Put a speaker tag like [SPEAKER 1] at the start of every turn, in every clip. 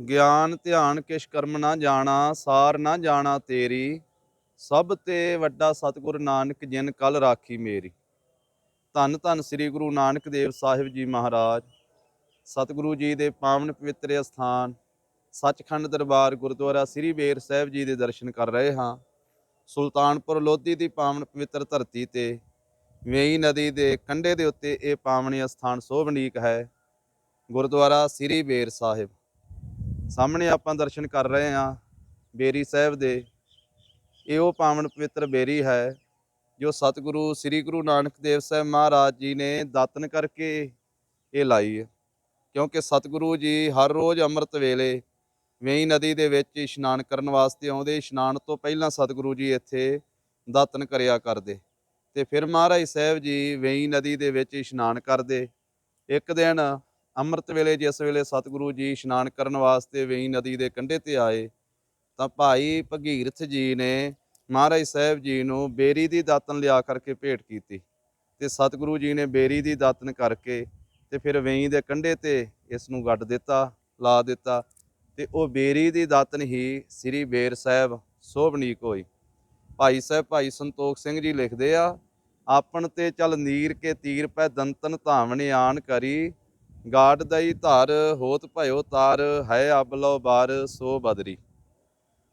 [SPEAKER 1] ਗਿਆਨ, ਧਿਆਨ, ਕਿਛ ਕਰਮ ਨਾ ਜਾਣਾ, ਸਾਰ ਨਾ ਜਾਣਾ ਤੇਰੀ, ਸਭ ਤੇ ਵੱਡਾ ਸਤਿਗੁਰ ਨਾਨਕ ਜਿਨ ਕਲ ਰਾਖੀ ਮੇਰੀ। ਧੰਨ ਧੰਨ ਸ੍ਰੀ ਗੁਰੂ ਨਾਨਕ ਦੇਵ ਸਾਹਿਬ ਜੀ ਮਹਾਰਾਜ। ਸਤਿਗੁਰੂ ਜੀ ਦੇ ਪਾਵਨ ਪਵਿੱਤਰ ਅਸਥਾਨ। ਸੱਚਖੰਡ ਦਰਬਾਰ ਗੁਰਦੁਆਰਾ ਸ੍ਰੀ ਬੇਰ ਸਾਹਿਬ ਜੀ ਦੇ ਦਰਸ਼ਨ ਕਰ ਰਹੇ ਹਾਂ। ਸੁਲਤਾਨਪੁਰ ਲੋਧੀ ਦੀ ਪਾਵਨ ਪਵਿੱਤਰ ਧਰਤੀ ਤੇ। ਵੇਈ ਨਦੀ ਦੇ ਕੰਢੇ ਦੇ ਉੱਤੇ ਇਹ ਪਾਵਨੀ ਅਸਥਾਨ ਸੋਭਨੀਕ ਹੈ। ਗੁਰਦੁਆਰਾ ਸ੍ਰੀ ਬੇਰ ਸਾਹਿਬ। ਸਾਹਮਣੇ ਆਪਾਂ ਦਰਸ਼ਨ ਕਰ ਰਹੇ ਹਾਂ ਬੇਰੀ ਸਾਹਿਬ ਦੇ। ਇਹ ਉਹ ਪਾਵਨ ਪਵਿੱਤਰ ਬੇਰੀ ਹੈ, ਜੋ ਸਤਿਗੁਰੂ, ਸ੍ਰੀ ਗੁਰੂ ਨਾਨਕ ਦੇਵ ਸਾਹਿਬ ਮਹਾਰਾਜ ਜੀ ਨੇ ਦਾਤਨ ਕਰਕੇ ਇਹ ਲਾਈ ਹੈ। ਕਿਉਂਕਿ ਸਤਿਗੁਰੂ ਜੀ ਹਰ ਰੋਜ਼ ਅੰਮ੍ਰਿਤ ਵੇਲੇ ਵੇਈ ਨਦੀ ਦੇ ਵਿੱਚ ਇਸ਼ਨਾਨ ਕਰਨ ਵਾਸਤੇ ਆਉਂਦੇ, ਇਸ਼ਨਾਨ ਤੋਂ ਪਹਿਲਾਂ ਸਤਿਗੁਰੂ ਜੀ ਇੱਥੇ ਦਾਤਨ ਕਰਿਆ ਕਰਦੇ। ਤੇ ਫਿਰ ਮਹਾਰਾਜ ਸਾਹਿਬ ਜੀ ਵੇਈ ਨਦੀ ਦੇ ਵਿੱਚ ਇਸ਼ਨਾਨ ਕਰਦੇ। ਇੱਕ ਦਿਨ ਅੰਮ੍ਰਿਤ ਵੇਲੇ ਜਿਸ ਵੇਲੇ ਸਤਿਗੁਰੂ ਜੀ ਇਸ਼ਨਾਨ ਕਰਨ ਵਾਸਤੇ ਵੇਈ ਨਦੀ ਦੇ ਕੰਢੇ ਤੇ ਆਏ, ਤਾਂ ਭਾਈ ਭਗੀਰਥ ਜੀ ਨੇ ਮਹਾਰਾਜ ਸਾਹਿਬ ਜੀ ਨੂੰ ਬੇਰੀ ਦੀ ਦਾਤਨ ਲਿਆ ਕਰਕੇ ਭੇਟ ਕੀਤੀ ਤੇ ਸਤਿਗੁਰੂ ਜੀ ਨੇ ਬੇਰੀ ਦੀ ਦਾਤਨ ਕਰਕੇ ਤੇ ਫਿਰ ਵੇਈ ਦੇ ਕੰਢੇ ਤੇ ਇਸ ਨੂੰ ਗੱਡ ਦਿੱਤਾ, ਲਾ ਦਿੱਤਾ ਤੇ ਉਹ ਬੇਰੀ ਦੀ ਦਾਤਨ ਹੀ ਸ੍ਰੀ ਬੇਰ ਸਾਹਿਬ ਸੋਭਨੀਕ ਹੋਈ। ਭਾਈ ਸਾਹਿਬ, ਭਾਈ ਸੰਤੋਖ ਸਿੰਘ ਜੀ ਲਿਖਦੇ ਆ, ਆਪਣ ਤੇ ਚਲ ਨੀਰ ਕੇ ਤੀਰ ਪੈ ਦੰਤਨ ਧਾਵਣ ਆਣ ਕਰੀ ਗਾਡ ਦਈ ਧਾਰ, ਹੋਤ ਭਇਓ ਤਾਰ, ਹੈ ਅਬਲੋ ਬਾਰ, ਸੋ ਬਦਰੀ।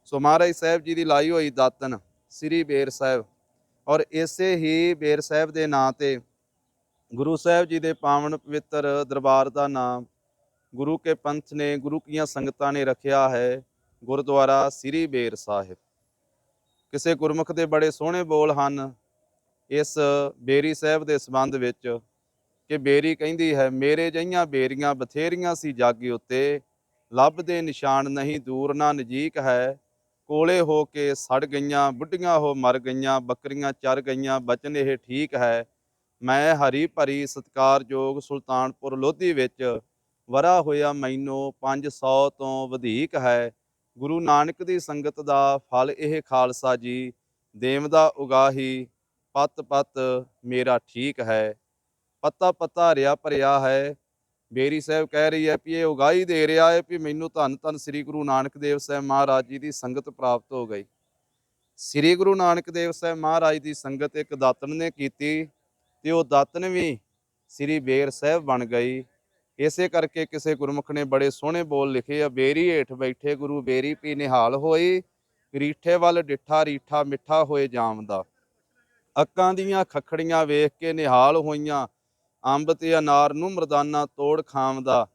[SPEAKER 1] ਸੋ ਮਹਾਰਾਜ ਸਾਹਿਬ ਜੀ ਦੀ ਲਾਈ ਹੋਈ ਦਾਤਨ ਸ੍ਰੀ ਬੇਰ ਸਾਹਿਬ। ਔਰ ਇਸੇ ਹੀ ਬੇਰ ਸਾਹਿਬ ਦੇ ਨਾਂ ਤੇ ਗੁਰੂ ਸਾਹਿਬ ਜੀ ਦੇ ਪਾਵਨ ਪਵਿੱਤਰ ਦਰਬਾਰ ਦਾ ਨਾਮ ਗੁਰੂ ਕੇ ਪੰਥ ਨੇ, ਗੁਰੂ ਕੀਆਂ ਸੰਗਤਾਂ ਨੇ ਰੱਖਿਆ ਹੈ ਗੁਰਦੁਆਰਾ ਸ੍ਰੀ ਬੇਰ ਸਾਹਿਬ। ਕਿਸੇ ਗੁਰਮੁਖ ਦੇ ਬੜੇ ਸੋਹਣੇ ਬੋਲ ਹਨ ਇਸ ਬੇਰੀ ਸਾਹਿਬ ਦੇ ਸੰਬੰਧ ਵਿੱਚ। ਕਿ ਬੇਰੀ ਕਹਿੰਦੀ ਹੈ, ਮੇਰੇ ਜਈਆਂ ਬੇਰੀਆਂ ਬਥੇਰੀਆਂ ਸੀ ਜਾਗੀ ਉੱਤੇ। ਲੱਭ ਦੇ ਨਿਸ਼ਾਨ ਨਹੀਂ, ਦੂਰ ਨਾ ਨਜੀਕ ਹੈ। ਕੋਲੇ ਹੋ ਕੇ ਸੜ ਗਈਆਂ, ਬੁੱਢੀਆਂ ਹੋ ਮਰ ਗਈਆਂ, ਬੱਕਰੀਆਂ ਚਰ ਗਈਆਂ, ਬਚਨ ਇਹ ਠੀਕ ਹੈ। ਮੈਂ ਹਰੀ ਭਰੀ ਸਤਕਾਰਯੋਗ ਸੁਲਤਾਨਪੁਰ ਲੋਧੀ ਵਿੱਚ ਵਰਾ ਹੋਇਆ ਮੈਨੂੰ 500 ਤੋਂ ਵਧੇਕ ਹੈ। ਗੁਰੂ ਨਾਨਕ ਦੀ ਸੰਗਤ ਦਾ ਫਲ ਇਹ ਖਾਲਸਾ ਜੀ ਦੇਵਦਾ ਉਗਾਹੀ ਪਤ ਪਤ ਮੇਰਾ ਠੀਕ ਹੈ। ਪੱਤਾ ਪੱਤਾ ਹਰਿਆ ਭਰਿਆ ਹੈ। ਬੇਰੀ ਸਾਹਿਬ ਕਹਿ ਰਹੀ ਹੈ ਵੀ ਇਹ ਉਗਾਈ ਦੇ ਰਿਹਾ ਹੈ ਵੀ ਮੈਨੂੰ ਧੰਨ ਧੰਨ ਸ੍ਰੀ ਗੁਰੂ ਨਾਨਕ ਦੇਵ ਸਾਹਿਬ ਮਹਾਰਾਜ ਜੀ ਦੀ ਸੰਗਤ ਪ੍ਰਾਪਤ ਹੋ ਗਈ। ਸ੍ਰੀ ਗੁਰੂ ਨਾਨਕ ਦੇਵ ਸਾਹਿਬ ਮਹਾਰਾਜ ਦੀ ਸੰਗਤ ਇੱਕ ਦਾਤਨ ਨੇ ਕੀਤੀ ਤੇ ਉਹ ਦਾਤਨ ਵੀ ਸ੍ਰੀ ਬੇਰ ਸਾਹਿਬ ਬਣ ਗਈ। ਇਸੇ ਕਰਕੇ ਕਿਸੇ ਗੁਰਮੁਖ ਨੇ ਬੜੇ ਸੋਹਣੇ ਬੋਲ ਲਿਖੇ ਆ, ਬੇਰੀ ਹੇਠ ਬੈਠੇ ਗੁਰੂ, ਬੇਰੀ ਪੀ ਨਿਹਾਲ ਹੋਈ, ਰੀਠੇ ਵੱਲ ਡਿੱਠਾ, ਰੀਠਾ ਮਿੱਠਾ ਹੋਏ ਜਾਮ ਦਾ ਅੱਕਾਂ ਦੀਆਂ ਖਖੜੀਆਂ ਵੇਖ ਕੇ ਨਿਹਾਲ ਹੋਈਆਂ ਅੰਬ ਤੇ ਅਨਾਰ ਨੂੰ ਮਰਦਾਨਾ ਤੋੜ ਖਾਮਦਾ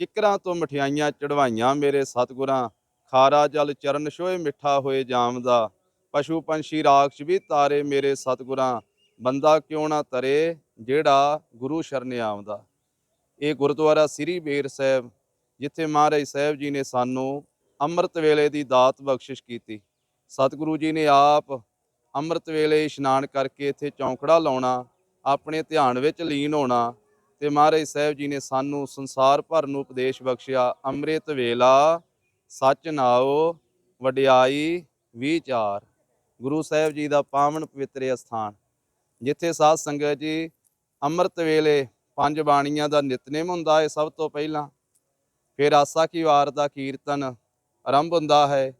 [SPEAKER 1] ਕਿਕਰਾਂ ਤੋਂ ਮਠਿਆਈਆਂ ਚੜਵਾਈਆਂ ਮੇਰੇ ਸਤਗੁਰਾਂ, ਖਾਰਾ ਜਲ ਚਰਨ ਛੋਏ ਮਿੱਠਾ ਹੋਏ ਜਾਮਦਾ ਪਸ਼ੂ ਪੰਛੀ ਰਾਖਸ਼ ਵੀ ਤਾਰੇ ਮੇਰੇ ਸਤਗੁਰਾਂ, ਬੰਦਾ ਕਿਉਂ ਨਾ ਤਰੇ ਜਿਹੜਾ ਗੁਰੂ ਸ਼ਰਨ ਆਉਂਦਾ। ਇਹ ਗੁਰਦੁਆਰਾ ਸ੍ਰੀ ਬੇਰ ਸਾਹਿਬ, ਜਿੱਥੇ ਮਹਾਰਾਜ ਸਾਹਿਬ ਜੀ ਨੇ ਸਾਨੂੰ ਅੰਮ੍ਰਿਤ ਵੇਲੇ ਦੀ ਦਾਤ ਬਖਸ਼ਿਸ਼ ਕੀਤੀ। ਸਤਿਗੁਰੂ ਜੀ ਨੇ ਆਪ ਅੰਮ੍ਰਿਤ ਵੇਲੇ ਇਸ਼ਨਾਨ ਕਰਕੇ ਇੱਥੇ ਚੌਂਕੜਾ ਲਾਉਣਾ ਆਪਣੇ ਧਿਆਨ ਵਿੱਚ ਲੀਨ ਹੋਣਾ ਤੇ ਮਹਾਰਾਜ ਸਾਹਿਬ ਜੀ ਨੇ ਸਾਨੂੰ ਸੰਸਾਰ ਭਰ ਨੂੰ ਉਪਦੇਸ਼ ਬਖਸ਼ਿਆ, ਅੰਮ੍ਰਿਤ ਵੇਲਾ, ਸੱਚ ਨਾਓ ਵਡਿਆਈ, ਵਿਚਾਰ। ਗੁਰੂ ਸਾਹਿਬ ਜੀ ਦਾ ਪਾਵਨ ਪਵਿੱਤਰ ਅਸਥਾਨ। ਜਿੱਥੇ ਸਾਧ ਸੰਗਤ ਜੀ ਅੰਮ੍ਰਿਤ ਵੇਲੇ ਪੰਜ ਬਾਣੀਆਂ ਦਾ ਨਿਤਨੇਮ ਹੁੰਦਾ ਹੈ ਸਭ ਤੋਂ ਪਹਿਲਾਂ, ਫਿਰ ਆਸਾ ਕੀ ਵਾਰ ਦਾ ਕੀਰਤਨ ਆਰੰਭ ਹੁੰਦਾ ਹੈ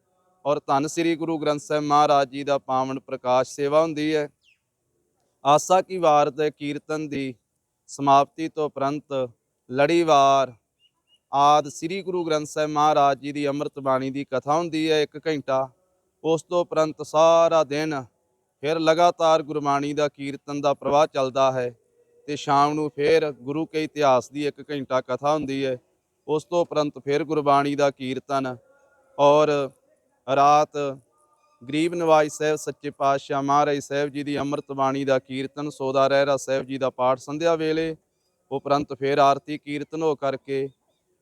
[SPEAKER 1] ਔਰ ਧੰਨ ਸ੍ਰੀ ਗੁਰੂ ਗ੍ਰੰਥ ਸਾਹਿਬ ਮਹਾਰਾਜ ਜੀ ਦਾ ਪਾਵਨ ਪ੍ਰਕਾਸ਼ ਸੇਵਾ ਹੁੰਦੀ ਹੈ। ਆਸਾ ਕੀ ਵਾਰ ਦੇ ਕੀਰਤਨ ਦੀ ਸਮਾਪਤੀ ਤੋਂ ਉਪਰੰਤ ਲੜੀਵਾਰ ਆਦ ਸ੍ਰੀ ਗੁਰੂ ਗ੍ਰੰਥ ਸਾਹਿਬ ਮਹਾਰਾਜ ਜੀ ਦੀ ਅੰਮ੍ਰਿਤ ਬਾਣੀ ਦੀ ਕਥਾ ਹੁੰਦੀ ਹੈ 1 ਘੰਟਾ। ਉਸ ਤੋਂ ਉਪਰੰਤ ਸਾਰਾ ਦਿਨ ਫਿਰ ਲਗਾਤਾਰ ਗੁਰਬਾਣੀ ਦਾ ਕੀਰਤਨ ਦਾ ਪ੍ਰਵਾਹ ਚੱਲਦਾ ਹੈ ਤੇ ਸ਼ਾਮ ਨੂੰ ਫਿਰ ਗੁਰੂ ਕੇ ਇਤਿਹਾਸ ਦੀ 1 ਘੰਟਾ ਕਥਾ ਹੁੰਦੀ ਹੈ। ਉਸ ਤੋਂ ਉਪਰੰਤ ਫਿਰ ਗੁਰਬਾਣੀ ਦਾ ਕੀਰਤਨ ਔਰ ਰਾਤ ਗਰੀਬ ਨਿਵਾਜ਼ ਸਾਹਿਬ, ਸੱਚੇ ਪਾਤਸ਼ਾਹ ਮਹਾਰਾਜ ਸਾਹਿਬ ਜੀ ਦੀ ਅੰਮ੍ਰਿਤ ਬਾਣੀ ਦਾ ਕੀਰਤਨ, ਸੋਦਾ ਰਹਿਰਾ ਸਾਹਿਬ ਜੀ ਦਾ ਪਾਠ ਸੰਧਿਆ ਵੇਲੇ, ਉਪਰੰਤ ਫਿਰ ਆਰਤੀ ਕੀਰਤਨ ਹੋ ਕਰਕੇ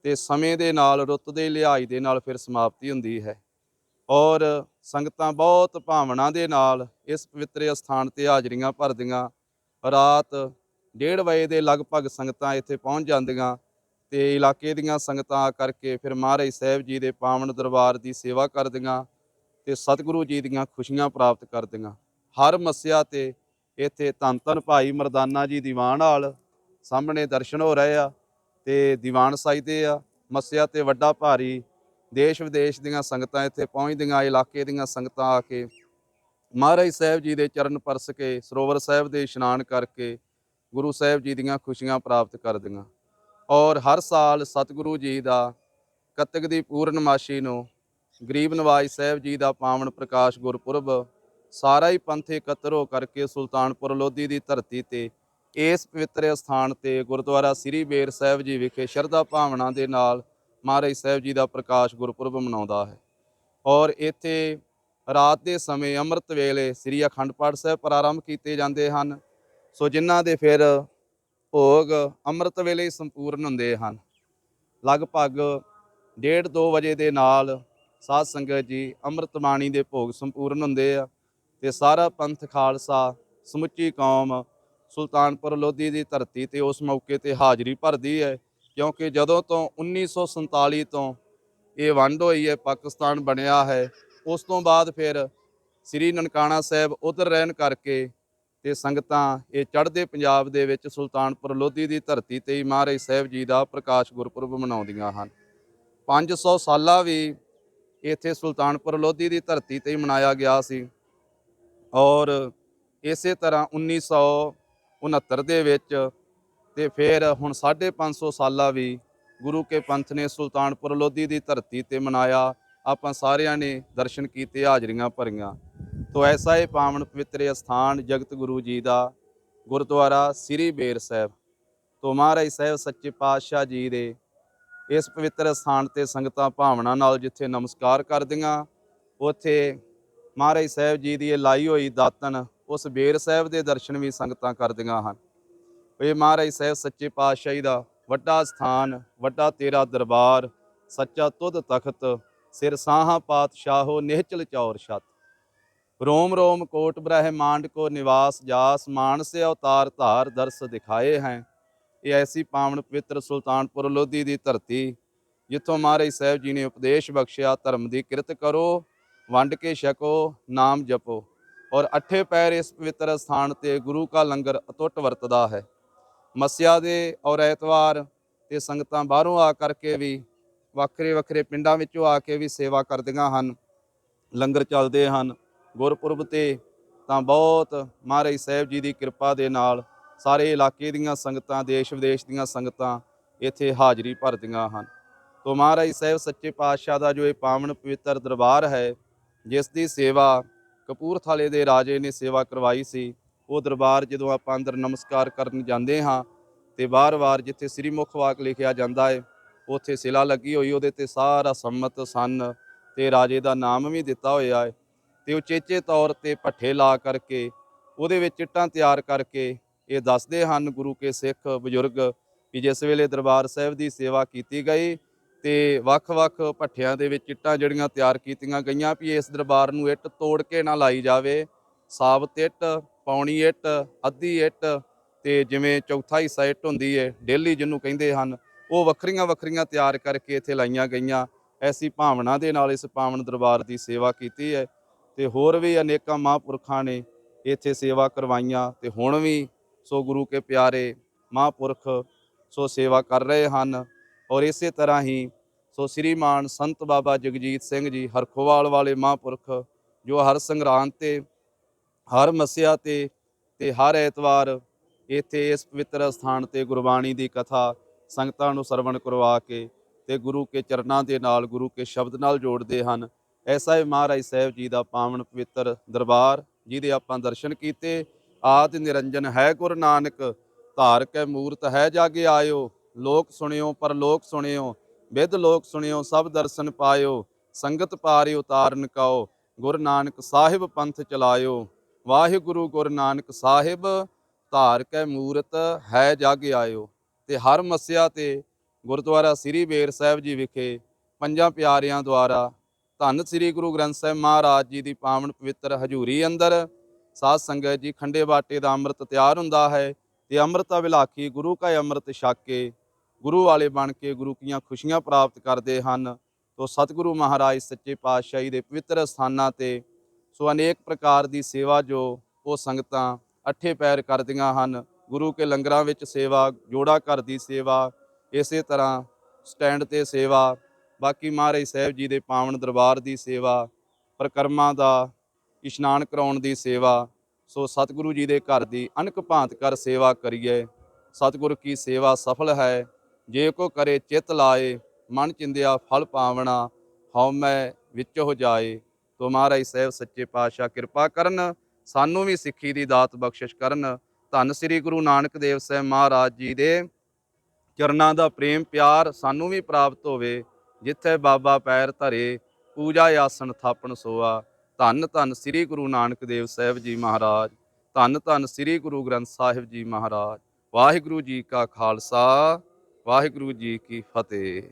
[SPEAKER 1] ਤੇ ਸਮੇਂ ਦੇ ਨਾਲ, ਰੁੱਤ ਦੇ, ਲਿਹਾਜ਼ ਦੇ ਨਾਲ ਫਿਰ ਸਮਾਪਤੀ ਹੁੰਦੀ ਹੈ। ਔਰ ਸੰਗਤਾਂ ਬਹੁਤ ਭਾਵਨਾ ਦੇ ਨਾਲ ਇਸ ਪਵਿੱਤਰ ਅਸਥਾਨ ਤੇ ਹਾਜ਼ਰੀਆਂ ਭਰਦੀਆਂ। ਰਾਤ 1:30 ਵਜੇ ਦੇ ਲਗਭਗ ਸੰਗਤਾਂ ਇੱਥੇ ਪਹੁੰਚ ਜਾਂਦੀਆਂ ਤੇ ਇਲਾਕੇ ਦੀਆਂ ਸੰਗਤਾਂ ਆ ਕਰਕੇ ਫਿਰ ਮਹਾਰਾਜ ਸਾਹਿਬ ਜੀ ਦੇ ਪਾਵਨ ਦਰਬਾਰ ਦੀ ਸੇਵਾ ਕਰਦੀਆਂ। ਤੇ ਸਤਿਗੁਰੂ ਜੀ ਦੀਆਂ ਖੁਸ਼ੀਆਂ ਪ੍ਰਾਪਤ ਕਰਦੀਆਂ। ਹਰ ਮੱਸਿਆ ਤੇ ਇੱਥੇ ਧੰਨ ਧੰਨ ਭਾਈ ਮਰਦਾਨਾ ਜੀ ਦੀਵਾਨ ਹਾਲ ਸਾਹਮਣੇ ਦਰਸ਼ਨ ਹੋ ਰਹੇ ਆ ਤੇ ਦੀਵਾਨ ਸਾਜਦੇ ਆ। ਮੱਸਿਆ ਤੇ ਵੱਡਾ ਭਾਰੀ ਦੇਸ਼ ਵਿਦੇਸ਼ ਦੀਆਂ ਸੰਗਤਾਂ ਇੱਥੇ ਪਹੁੰਚਦੀਆਂ, ਇਲਾਕੇ ਦੀਆਂ ਸੰਗਤਾਂ ਆ ਕੇ ਮਹਾਰਾਜ ਸਾਹਿਬ ਜੀ ਦੇ ਚਰਨ ਪਰਸ ਕੇ, ਸਰੋਵਰ ਸਾਹਿਬ ਦੇ ਇਸ਼ਨਾਨ ਕਰਕੇ ਗੁਰੂ ਸਾਹਿਬ ਜੀ ਦੀਆਂ ਖੁਸ਼ੀਆਂ ਪ੍ਰਾਪਤ ਕਰਦੀਆਂ। ਔਰ ਹਰ ਸਾਲ ਸਤਿਗੁਰੂ ਜੀ ਦਾ ਕੱਤਕ ਦੀ ਪੂਰਨਮਾਸ਼ੀ ਨੂੰ ਗਰੀਬ ਨਵਾਜ ਸਾਹਿਬ ਜੀ ਦਾ ਪਾਵਨ ਪ੍ਰਕਾਸ਼ ਗੁਰਪੁਰਬ ਸਾਰਾ ਹੀ ਪੰਥ ਇਕੱਤਰ ਹੋ ਕਰਕੇ ਸੁਲਤਾਨਪੁਰ ਲੋਧੀ ਦੀ ਧਰਤੀ ਤੇ, ਇਸ ਪਵਿੱਤਰ ਸਥਾਨ ਤੇ ਗੁਰਦੁਆਰਾ ਸ੍ਰੀ ਬੇਰ ਸਾਹਿਬ ਜੀ ਵਿਖੇ ਸ਼ਰਧਾ ਭਾਵਨਾ ਦੇ ਨਾਲ ਮਹਾਰਾਜ ਸਾਹਿਬ ਜੀ ਦਾ ਪ੍ਰਕਾਸ਼ ਗੁਰਪੁਰਬ ਮਨਾਉਂਦਾ ਹੈ। ਔਰ ਇੱਥੇ ਰਾਤ ਦੇ ਸਮੇਂ ਅੰਮ੍ਰਿਤ ਵੇਲੇ ਸ੍ਰੀ ਅਖੰਡ ਪਾਠ ਸਾਹਿਬ ਪ੍ਰਾਰੰਭ ਕੀਤੇ ਜਾਂਦੇ ਹਨ। ਸੋ ਜਿਨ੍ਹਾਂ ਦੇ ਫਿਰ ਭੋਗ ਅੰਮ੍ਰਿਤ ਵੇਲੇ ਸੰਪੂਰਨ ਹੁੰਦੇ ਹਨ। ਲਗਭਗ 1:30 2 ਵਜੇ ਦੇ ਨਾਲ ਸਾਧ ਸੰਗਤ ਜੀ, ਅੰਮ੍ਰਿਤ ਬਾਣੀ ਦੇ ਭੋਗ ਸੰਪੂਰਨ ਹੁੰਦੇ ਆ ਤੇ ਸਾਰਾ ਪੰਥ ਖਾਲਸਾ, ਸਮੁੱਚੀ ਕੌਮ ਸੁਲਤਾਨਪੁਰ ਲੋਧੀ ਦੀ ਧਰਤੀ ਤੇ ਉਸ ਮੌਕੇ ਤੇ ਹਾਜ਼ਰੀ ਭਰਦੀ ਹੈ। ਕਿਉਂਕਿ ਜਦੋਂ ਤੋਂ 1947 ਤੋਂ ਇਹ ਵੰਡ ਹੋਈ ਹੈ, ਪਾਕਿਸਤਾਨ ਬਣਿਆ ਹੈ, ਉਸ ਤੋਂ ਬਾਅਦ ਫਿਰ ਸ੍ਰੀ ਨਨਕਾਣਾ ਸਾਹਿਬ ਉਧਰ ਰਹਿਣ ਕਰਕੇ ਤੇ ਸੰਗਤਾਂ ਇਹ ਚੜ੍ਹਦੇ ਪੰਜਾਬ ਦੇ ਵਿੱਚ ਸੁਲਤਾਨਪੁਰ ਲੋਧੀ ਦੀ ਧਰਤੀ ਤੇ ਮਹਾਰਾਜ ਸਾਹਿਬ ਜੀ ਦਾ ਪ੍ਰਕਾਸ਼ ਗੁਰਪੁਰਬ ਮਨਾਉਂਦੀਆਂ ਹਨ। 500 ਸਾਲਾਂ ਵੀ ਇੱਥੇ ਸੁਲਤਾਨਪੁਰ ਲੋਧੀ ਦੀ ਧਰਤੀ ਤੇ ਹੀ ਮਨਾਇਆ ਗਿਆ ਸੀ। ਔਰ ਇਸੇ ਤਰ੍ਹਾਂ 1969 ਦੇ ਵਿੱਚ ਤੇ ਫਿਰ ਹੁਣ 550 ਸਾਲਾ ਵੀ ਗੁਰੂ ਕੇ ਪੰਥ ਨੇ ਸੁਲਤਾਨਪੁਰ ਲੋਧੀ ਦੀ ਧਰਤੀ ਤੇ ਮਨਾਇਆ। ਆਪਾਂ ਸਾਰਿਆਂ ਨੇ ਦਰਸ਼ਨ ਕੀਤੇ, ਹਾਜ਼ਰੀਆਂ ਭਰੀਆਂ। ਤੋ ਐਸਾ ਇਹ ਪਾਵਨ ਪਵਿੱਤਰ ਸਥਾਨ ਜਗਤ ਗੁਰੂ ਜੀ ਦਾ ਗੁਰਦੁਆਰਾ ਸ੍ਰੀ ਬੇਰ ਸਾਹਿਬ। ਤੋ ਮਹਾਰਾਜ ਸਾਹਿਬ ਸੱਚੇ ਪਾਤਸ਼ਾਹ ਜੀ ਦੇ ਇਸ ਪਵਿੱਤਰ ਸਥਾਨ ਤੇ ਸੰਗਤਾਂ ਭਾਵਨਾ ਨਾਲ ਜਿੱਥੇ ਨਮਸਕਾਰ ਕਰਦੀਆਂ, ਉੱਥੇ ਮਹਾਰਾਜ ਸਾਹਿਬ ਜੀ ਦੀ ਇਹ ਲਾਈ ਹੋਈ ਦਾਤਨ ਉਸ ਬੇਰ ਸਾਹਿਬ ਦੇ ਦਰਸ਼ਨ ਵੀ ਸੰਗਤਾਂ ਕਰਦੀਆਂ ਹਨ। ਇਹ ਮਹਾਰਾਜ ਸਾਹਿਬ, ਸੱਚੇ ਪਾਤਸ਼ਾਹੀ ਦਾ ਵੱਡਾ ਸਥਾਨ, ਵੱਡਾ ਤੇਰਾ ਦਰਬਾਰ, ਸੱਚਾ ਤੁਧ ਤਖਤ, ਸਿਰ ਸਾਹਾਂ ਪਾਤਸ਼ਾਹੋ, ਨਿਹਚਲ ਚੌਰ ਛਤ। ਰੋਮ ਰੋਮ ਕੋਟ ਬ੍ਰਹਿਮਾਂਡ ਕੋ ਨਿਵਾਸ ਜਾਸ, ਮਾਨਸ ਅਵਤਾਰ ਧਾਰ ਦਰਸ ਦਿਖਾਏ ਹੈ। ਇਹ ਐਸੀ ਪਾਵਨ ਪਵਿੱਤਰ ਸੁਲਤਾਨਪੁਰ ਲੋਧੀ ਦੀ ਧਰਤੀ, ਜਿੱਥੋਂ ਮਹਾਰਾਜ ਸਾਹਿਬ ਜੀ ਨੇ ਉਪਦੇਸ਼ ਬਖਸ਼ਿਆ, ਧਰਮ ਦੀ ਕਿਰਤ ਕਰੋ, ਵੰਡ ਕੇ ਛਕੋ, ਨਾਮ ਜਪੋ। ਔਰ ਅੱਠੇ ਪੈਰ ਇਸ ਪਵਿੱਤਰ ਸਥਾਨ ਤੇ ਗੁਰੂ ਕਾ ਲੰਗਰ ਅਟੁੱਟ ਵਰਤਦਾ ਹੈ। ਮੱਸਿਆ ਦੇ ਔਰ ਐਤਵਾਰ ਤੇ ਸੰਗਤਾਂ ਬਾਹਰੋਂ ਆ ਕਰਕੇ ਵੀ, ਵੱਖਰੇ ਵੱਖਰੇ ਪਿੰਡਾਂ ਵਿੱਚੋਂ ਆ ਕੇ ਵੀ ਸੇਵਾ ਕਰਦੀਆਂ ਹਨ, ਲੰਗਰ ਚੱਲਦੇ ਹਨ। ਗੁਰਪੁਰਬ ਤੇ ਤਾਂ ਬਹੁਤ ਮਹਾਰਾਜ ਸਾਹਿਬ ਜੀ ਦੀ ਕਿਰਪਾ ਦੇ ਨਾਲ ਸਾਰੇ ਇਲਾਕੇ ਦੀਆਂ ਸੰਗਤਾਂ, ਦੇਸ਼ ਵਿਦੇਸ਼ ਦੀਆਂ ਸੰਗਤਾਂ ਇੱਥੇ ਹਾਜ਼ਰੀ ਭਰਦੀਆਂ ਹਨ। ਤੋ ਮਹਾਰਾਜ ਸਾਹਿਬ, ਸੱਚੇ ਪਾਤਸ਼ਾਹ ਦਾ ਜੋ ਇਹ ਪਾਵਨ ਪਵਿੱਤਰ ਦਰਬਾਰ ਹੈ, ਜਿਸ ਦੀ ਸੇਵਾ ਕਪੂਰਥਲੇ ਦੇ ਰਾਜੇ ਨੇ ਸੇਵਾ ਕਰਵਾਈ ਸੀ, ਉਹ ਦਰਬਾਰ ਜਦੋਂ ਆਪਾਂ ਅੰਦਰ ਨਮਸਕਾਰ ਕਰਨ ਜਾਂਦੇ ਹਾਂ ਤੇ ਬਾਰ-ਬਾਰ ਜਿੱਥੇ ਸ੍ਰੀ ਮੁਖ ਵਾਕ ਲਿਖਿਆ ਜਾਂਦਾ ਹੈ ਉੱਥੇ ਸਿਲਾ ਲੱਗੀ ਹੋਈ, ਉਹਦੇ ਤੇ ਸਾਰਾ ਸੰਮਤ ਸੰਨ ਤੇ ਰਾਜੇ ਦਾ ਨਾਮ ਵੀ ਦਿੱਤਾ ਹੋਇਆ ਹੈ ਤੇ ਉਚੇਚੇ ਤੌਰ ਤੇ ਪੱਠੇ ਲਾ ਕਰਕੇ, ਉਹਦੇ ਵਿੱਚ ਇੱਟਾਂ ਤਿਆਰ ਕਰਕੇ ਇਹ ਦੱਸਦੇ ਹਨ ਗੁਰੂ ਕੇ ਸਿੱਖ ਬਜ਼ੁਰਗ ਕਿ ਜਿਸ ਵੇਲੇ ਦਰਬਾਰ ਸਾਹਿਬ ਦੀ ਸੇਵਾ ਕੀਤੀ ਗਈ ਤੇ ਵੱਖ-ਵੱਖ ਭੱਠਿਆਂ ਦੇ ਵਿੱਚ ਇੱਟਾਂ ਜਿਹੜੀਆਂ ਤਿਆਰ ਕੀਤੀਆਂ ਗਈਆਂ ਵੀ ਇਸ ਦਰਬਾਰ ਨੂੰ ਇੱਟ ਤੋੜ ਕੇ ਨਾ ਲਾਈ ਜਾਵੇ। ਸਾਬਤ ਇੱਟ, ਪੌਣੀ ਇੱਟ, ਅੱਧੀ ਇੱਟ ਤੇ ਜਿਵੇਂ ਚੌਥਾ ਹਿੱਸਾ ਇੱਟ ਹੁੰਦੀ ਹੈ ਡੇਲੀ ਜਿਹਨੂੰ ਕਹਿੰਦੇ ਹਨ, ਉਹ ਵੱਖਰੀਆਂ ਵੱਖਰੀਆਂ ਤਿਆਰ ਕਰਕੇ ਇੱਥੇ ਲਾਈਆਂ ਗਈਆਂ। ਐਸੀ ਭਾਵਨਾ ਦੇ ਨਾਲ ਇਸ ਪਾਵਨ ਦਰਬਾਰ ਦੀ ਸੇਵਾ ਕੀਤੀ ਹੈ ਤੇ ਹੋਰ ਵੀ ਅਨੇਕਾਂ ਮਹਾਂਪੁਰਖਾਂ ਨੇ ਇੱਥੇ ਸੇਵਾ ਕਰਵਾਈਆਂ ਤੇ ਹੁਣ ਵੀ ਸੋ ਗੁਰੂ ਕੇ ਪਿਆਰੇ ਮਹਾਂਪੁਰਖ ਸੋ ਸੇਵਾ ਕਰ ਰਹੇ ਹਨ ਔਰ ਇਸੇ ਤਰ੍ਹਾਂ ਹੀ ਸੋ ਸ੍ਰੀਮਾਨ ਸੰਤ ਬਾਬਾ ਜਗਜੀਤ ਸਿੰਘ ਜੀ ਹਰਖੋਵਾਲ ਵਾਲੇ ਮਹਾਂਪੁਰਖ ਜੋ ਹਰ ਸੰਗਰਾਂਦ ਤੇ, ਹਰ ਮੱਸਿਆ ਤੇ ਤੇ ਹਰ ਐਤਵਾਰ ਇੱਥੇ ਇਸ ਪਵਿੱਤਰ ਸਥਾਨ ਤੇ ਗੁਰਬਾਣੀ ਦੀ ਕਥਾ ਸੰਗਤਾਂ ਨੂੰ ਸਰਵਣ ਕਰਵਾ ਕੇ ਤੇ ਗੁਰੂ ਕੇ ਚਰਨਾਂ ਦੇ ਨਾਲ, ਗੁਰੂ ਕੇ ਸ਼ਬਦ ਨਾਲ ਜੋੜਦੇ ਹਨ। ਐਸਾ ਹੀ ਮਹਾਰਾਜ ਸਾਹਿਬ ਜੀ ਦਾ ਪਾਵਨ ਪਵਿੱਤਰ ਦਰਬਾਰ, ਜਿਹਦੇ ਆਪਾਂ ਦਰਸ਼ਨ ਕੀਤੇ ਆਦ ਨਿਰੰਜਨ ਹੈ ਗੁਰੂ ਨਾਨਕ ਧਾਰਕ ਹੈ ਮੂਰਤ ਹੈ ਜਾਗੇ ਆਇਓ। ਲੋਕ ਸੁਣਿਓ ਪਰ ਲੋਕ ਸੁਣਿਓ ਵਿਦ ਲੋਕ ਸੁਣਿਓ, ਸਭ ਦਰਸ਼ਨ ਪਾਇਓ, ਸੰਗਤ ਪਾਰਿ ਉਤਾਰਨ ਕਾਓ, ਗੁਰੂ ਨਾਨਕ ਸਾਹਿਬ ਪੰਥ ਚਲਾਇਓ। ਵਾਹਿਗੁਰੂ ਗੁਰੂ ਨਾਨਕ ਸਾਹਿਬ ਧਾਰਕ ਹੈ ਮੂਰਤ ਹੈ ਜਗ ਆਇਓ। ਤੇ ਹਰ ਮੱਸਿਆ ਤੇ ਗੁਰਦੁਆਰਾ ਸ੍ਰੀ ਬੇਰ ਸਾਹਿਬ ਜੀ ਵਿਖੇ ਪੰਜਾਂ ਪਿਆਰਿਆਂ ਦੁਆਰਾ ਧੰਨ ਸ੍ਰੀ ਗੁਰੂ ਗ੍ਰੰਥ ਸਾਹਿਬ ਮਹਾਰਾਜ ਜੀ ਦੀ ਪਾਵਨ ਪਵਿੱਤਰ ਹਜ਼ੂਰੀ ਅੰਦਰ ਸਾਧ ਸੰਗਤ ਜੀ, ਖੰਡੇ ਬਾਟੇ ਦਾ ਅੰਮ੍ਰਿਤ ਤਿਆਰ ਹੁੰਦਾ ਹੈ ਤੇ ਅੰਮ੍ਰਿਤਾ ਵਿਲਾਖੀ ਗੁਰੂ ਕਾ ਅੰਮ੍ਰਿਤ ਛਕ ਕੇ ਗੁਰੂ ਵਾਲੇ ਬਣ ਕੇ ਗੁਰੂ ਕੀਆਂ ਖੁਸ਼ੀਆਂ ਪ੍ਰਾਪਤ ਕਰਦੇ ਹਨ। ਤੋ ਸਤਿਗੁਰੂ ਮਹਾਰਾਜ ਸੱਚੇ ਪਾਤਸ਼ਾਹੀ ਦੇ ਪਵਿੱਤਰ ਸਥਾਨਾਂ ਤੇ ਸੋ ਅਨੇਕ ਪ੍ਰਕਾਰ ਦੀ ਸੇਵਾ ਜੋ ਉਹ ਸੰਗਤਾਂ ਅੱਠੇ ਪੈਰ ਕਰਦੀਆਂ ਹਨ। ਗੁਰੂ ਕੇ ਲੰਗਰਾਂ ਵਿੱਚ ਸੇਵਾ, ਜੋੜਾ ਘਰ ਦੀ ਸੇਵਾ, ਇਸੇ ਤਰ੍ਹਾਂ ਸਟੈਂਡ ਤੇ ਸੇਵਾ, ਬਾਕੀ ਮਹਾਰਾਜ ਸਾਹਿਬ ਜੀ ਦੇ ਪਾਵਨ ਦਰਬਾਰ ਦੀ ਸੇਵਾ, ਪ੍ਰਕਰਮਾਂ ਦਾ ਇਸ਼ਨਾਨ ਕਰਾਉਣ ਦੀ ਸੇਵਾ, ਸੋ ਸਤਿਗੁਰੂ ਜੀ ਦੇ ਘਰ ਦੀ ਅਨਕ ਭਾਂਤ ਕਰ ਸੇਵਾ ਕਰੀਏ। ਸਤਿਗੁਰ ਕੀ ਸੇਵਾ ਸਫਲ ਹੈ, ਜੇ ਕੋ ਕਰੇ ਚਿਤ ਲਾਏ, ਮਨ ਚਿੰਦਿਆ ਫਲ ਪਾਵਣਾ ਹਉਮੈ ਵਿੱਚ ਹੋ ਜਾਏ। ਤੋ ਮਹਾਰਾਜ ਸਾਹਿਬ, ਸੱਚੇ ਪਾਤਸ਼ਾਹ ਕਿਰਪਾ ਕਰਨ, ਸਾਨੂੰ ਵੀ ਸਿੱਖੀ ਦੀ ਦਾਤ ਬਖਸ਼ਿਸ਼ ਕਰਨ। ਧੰਨ ਸ੍ਰੀ ਗੁਰੂ ਨਾਨਕ ਦੇਵ ਸਾਹਿਬ ਮਹਾਰਾਜ ਜੀ ਦੇ ਚਰਨਾਂ ਦਾ ਪ੍ਰੇਮ ਪਿਆਰ ਸਾਨੂੰ ਵੀ ਪ੍ਰਾਪਤ ਹੋਵੇ, ਜਿੱਥੇ ਬਾਬਾ ਪੈਰ ਧਰੇ, ਪੂਜਾ ਆਸਣ ਥਾਪਣ ਸੋਆ। ਧੰਨ ਧੰਨ ਸ੍ਰੀ ਗੁਰੂ ਨਾਨਕ ਦੇਵ ਸਾਹਿਬ ਜੀ ਮਹਾਰਾਜ, ਧੰਨ ਧੰਨ ਸ੍ਰੀ ਗੁਰੂ ਗ੍ਰੰਥ ਸਾਹਿਬ ਜੀ ਮਹਾਰਾਜ, ਵਾਹਿਗੁਰੂ ਜੀ ਕਾ ਖਾਲਸਾ, ਵਾਹਿਗੁਰੂ ਜੀ ਕੀ ਫਤਿਹ।